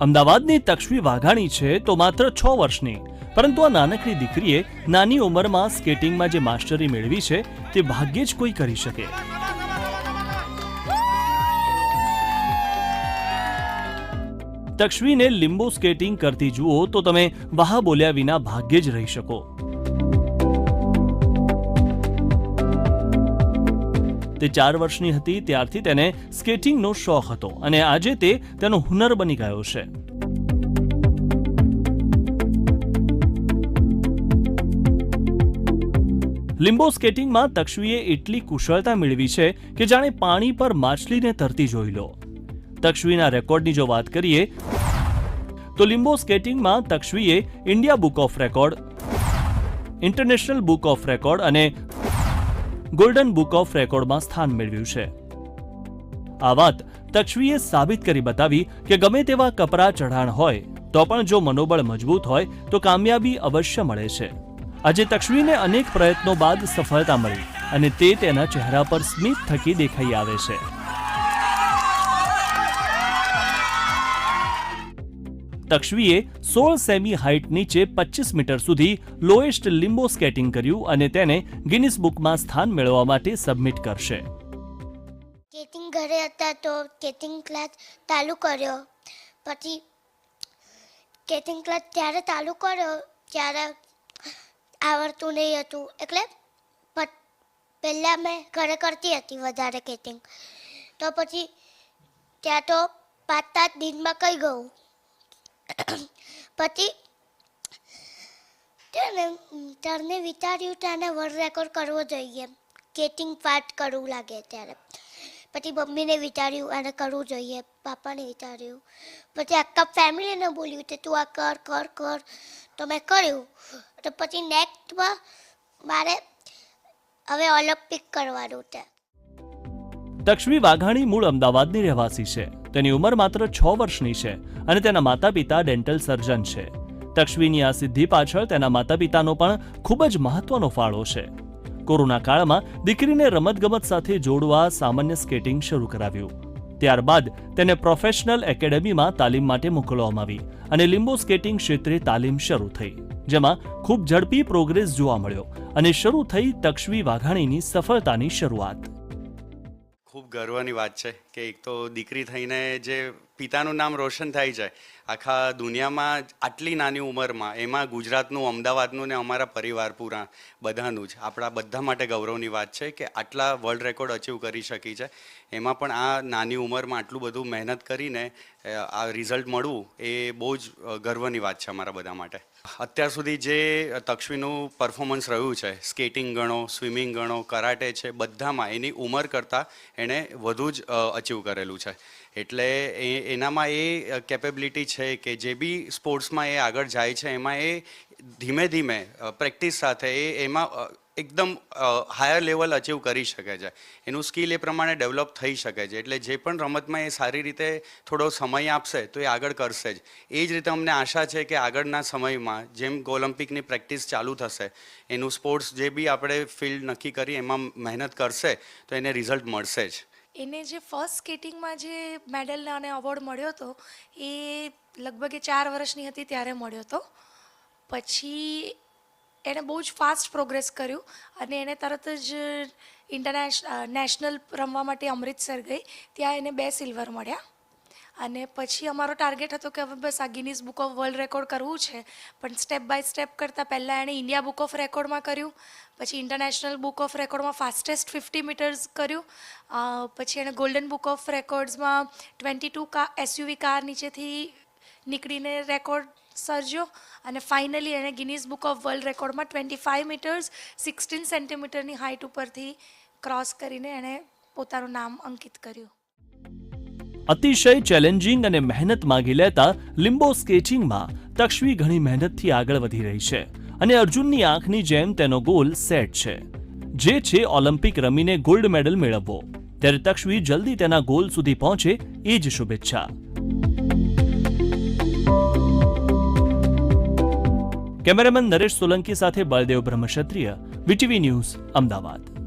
અમદાવાદની તક્ષવી વાઘાણી છે તો માત્ર છ વર્ષની. પરંતુ આ નાનકડી દીકરીએ નાની ઉંમરમાં સ્કેટિંગમાં જે માસ્ટરી મેળવી છે, તે ભાગ્યે જ કોઈ કરી શકે. તક્ષવીને લીંબુ સ્કેટિંગ કરતી જુઓ તો તમે વાહ બોલ્યા વિના ભાગ્યે જ રહી શકો. તે ચાર વર્ષની હતી, ત્યારથી તેને સ્કેટિંગનો શોખ હતો અને આજે તે તેનો હુનર બની ગયો છે. લિમ્બો સ્કેટિંગમાં તક્ષવીએ એટલી કુશળતા મેળવી છે કે જાણે પાણી પર માછલીને તરતી જોઈ લો. તક્ષવીના રેકોર્ડની જો વાત કરીએ, તો લિમ્બો સ્કેટિંગમાં તક્ષવીએ India book of record, international book of record અને ગોલ્ડન બુક ઓફ રેકોર્ડમાં સ્થાન મેળવ્યું છે. આ વાત તક્ષવીએ સાબિત કરી બતાવી કે ગમે તેવા કપરા ચઢાણ હોય, તો પણ જો મનોબળ મજબૂત હોય, તો કામયાબી અવશ્ય મળે છે. આજે તક્ષવીને અનેક પ્રયત્નો બાદ સફળતા મળી અને તે તેના ચહેરા પર સ્મિત થકી દેખાઈ આવે છે. તક્ષવીએ સોળ સેમી હાઇટ નીચે પચીસ મીટર સુધી લોએસ્ટ લિમ્બો સ્કેટિંગ કર્યું અને તેને ગિનિસ બુકમાં સ્થાન મેળવવા માટે સબમિટ કરશે. સ્કેટિંગ ઘરે હતા તો સ્કેટિંગ ક્લાસ ચાલુ કર્યો. પછી સ્કેટિંગ ક્લાસ ત્યારે ચાલુ કર્યો ત્યારે આવડતું નહીં હતું. એટલે પહેલાં મેં ઘરે કરતી હતી વધારે કેટિંગ તો પછી ત્યાં તો પાંચ સાત દિનમાં કહી ગયું. પછી તેને તરને વિચાર્યું તેને વર્લ્ડ રેકોર્ડ કરવો જોઈએ. કેટિંગ પાર્ટ કરવું લાગે ત્યારે. પછી મમ્મીને વિચાર્યું આને કરવું જોઈએ, પાપાને વિચાર્યું. પછી આખા ફેમિલીને બોલ્યું કે તું આ કર કર કર. તો મેં કર્યું. તો પછી નેક્સ્ટમાં મારે હવે ઓલિમ્પિક કરવાનું છે. દક્ષ્મી વાઘાણી મૂળ અમદાવાદની રહેવાસી છે. તેની ઉંમર માત્ર છ વર્ષની છે અને તેના માતા પિતા ડેન્ટલ સર્જન છે. દક્ષ્મીની આ સિદ્ધિ પાછળ તેના માતા પિતાનો પણ ખૂબ જ મહત્વનો ફાળો છે. કોરોના કાળમાં દીકરીને રમતગમત સાથે જોડવા સામાન્ય સ્કેટિંગ શરૂ કરાવ્યું. ત્યારબાદ તેને પ્રોફેશનલ એકેડેમીમાં તાલીમ માટે મોકલવામાં આવી અને લિમ્બો સ્કેટિંગ ક્ષેત્રે તાલીમ શરૂ થઈ, જેમાં ખૂબ ઝડપી પ્રોગ્રેસ જોવા મળ્યો અને શરૂ થઈ તક્ષવી વાઘાણીની સફળતાની શરૂઆત. ખૂબ ગર્વની વાત છે કે એક તો દીકરી થઈને જે પિતાનું નામ રોશન થાય છે આખા દુનિયામાં આટલી નાની ઉંમરમાં એમાં ગુજરાતનું, અમદાવાદનું ને અમારા પરિવાર પૂરા બધાનું જ. આપણા બધા માટે ગૌરવની વાત છે કે આટલા વર્લ્ડ રેકોર્ડ અચીવ કરી શકી છે. એમાં પણ આ નાની ઉંમરમાં આટલું બધું મહેનત કરીને આ રિઝલ્ટ મળવું એ બહુ જ ગર્વની વાત છે અમારા બધા માટે. અત્યાર સુધી જે તક્ષવીનું પરફોર્મન્સ રહ્યું છે સ્કેટિંગ ગણો સ્વિમિંગ ગણો કરાટે છે, બધામાં એની ઉંમર કરતાં એણે વધુ જ અચીવ કરેલું છે. એટલે એ, એનામાં એ કેપેબિલિટી છે કે જે બી સ્પોર્ટ્સમાં એ આગળ જાય છે, એમાં એ ધીમે ધીમે પ્રેક્ટિસ સાથે એ, એમાં એકદમ હાયર લેવલ અચીવ કરી શકે છે. એનું સ્કિલ એ પ્રમાણે ડેવલપ થઈ શકે છે. એટલે જે પણ રમતમાં એ સારી રીતે થોડો સમય આપશે, તો એ આગળ કરશે જ. એ જ રીતે અમને આશા છે કે આગળના સમયમાં, જેમ ઓલિમ્પિકની પ્રેક્ટિસ ચાલુ થશે, એનું સ્પોર્ટ્સ જે બી આપણે ફિલ્ડ નક્કી કરી, એમાં મહેનત કરશે, તો એને રિઝલ્ટ મળશે જ. એને જે ફર્સ્ટ સ્કેટિંગમાં જે મેડલ અને અવોર્ડ મળ્યો હતો, એ લગભગ એ ચાર વર્ષની હતી ત્યારે મળ્યો હતો. પછી એણે બહુ જ ફાસ્ટ પ્રોગ્રેસ કર્યું અને એણે તરત જ ઇન્ટરનેશ નેશનલ રમવા માટે અમૃતસર ગઈ. ત્યાં એને બે સિલ્વર મળ્યા. અને પછી અમારો ટાર્ગેટ હતો કે હવે બસ આ Guinness book of world record કરવું છે. પણ સ્ટેપ બાય સ્ટેપ કરતાં પહેલાં એણે ઇન્ડિયા બુક ઓફ રેકોર્ડમાં કર્યું. પછી ઇન્ટરનેશનલ બુક ઓફ રેકોર્ડમાં ફાસ્ટેસ્ટ ફિફ્ટી મીટર્સ કર્યું. પછી એણે golden book of રેકોર્ડ્સમાં twenty two car SUV car નીચેથી નીકળીને રેકોર્ડ સર્જ્યો. અને ફાઇનલી એણે ગિનીઝ બુક ઓફ વર્લ્ડ રેકોર્ડમાં ટ્વેન્ટી ફાઇવ મીટર્સ સિક્સટીન સેન્ટીમીટરની હાઇટ ઉપરથી ક્રોસ કરીને એણે પોતાનું નામ અંકિત કર્યું. અતિશય ચેલેન્જિંગ અને મહેનત માંગી લેતા લિમ્બો સ્કેચિંગમાં તક્ષવી ઘણી મહેનતથી આગળ વધી રહી છે અને અર્જુનની આંખની જેમ તેનો ગોલ સેટ છે. જે છે ઓલિમ્પિક રમીને ગોલ્ડ મેડલ મેળવવો. ત્યારે તક્ષવી જલ્દી તેના ગોલ સુધી પહોંચે એ જ શુભેચ્છા. કેમેરામેન નરેશ સોલંકી સાથે બળદેવ બ્રહ્મક્ષત્રિય, વીટીવી ન્યૂઝ, અમદાવાદ.